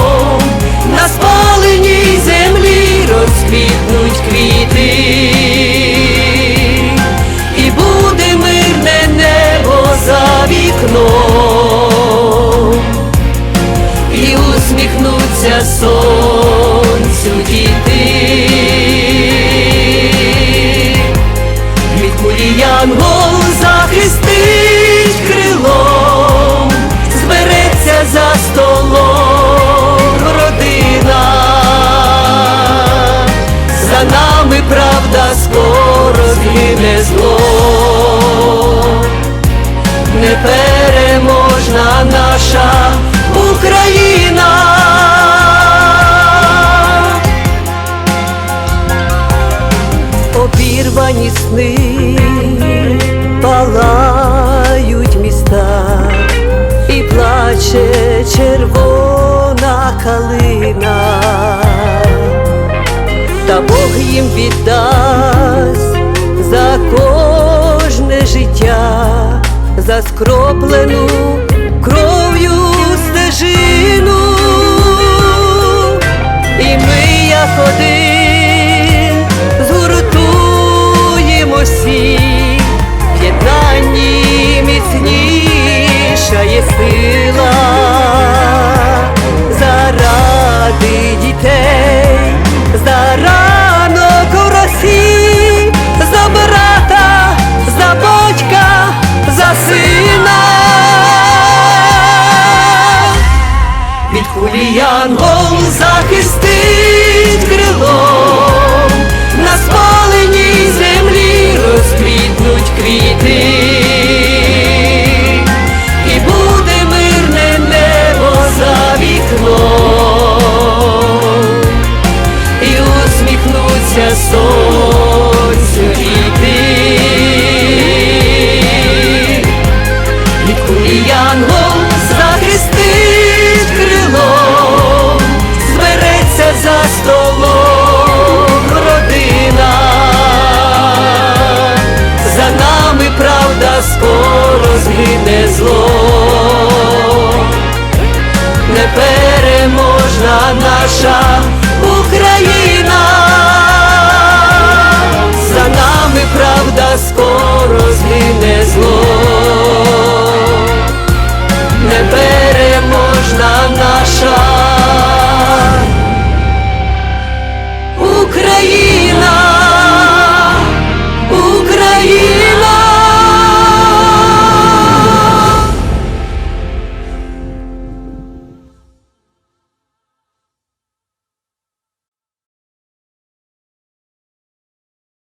на спаленій землі розквітнуть квіти, і буде мирне небо за вікном, і усміхнуться сонцю обірвані сни палають міста і плаче червона калина, та Бог їм віддасть за кожне життя, за скроплену кров'ю стежину, сонцю іти, відкуди янгол захрестить крилом, збереться за столом родина, за нами правда скоро згине зло, непереможна наша. непереможна наша Україна.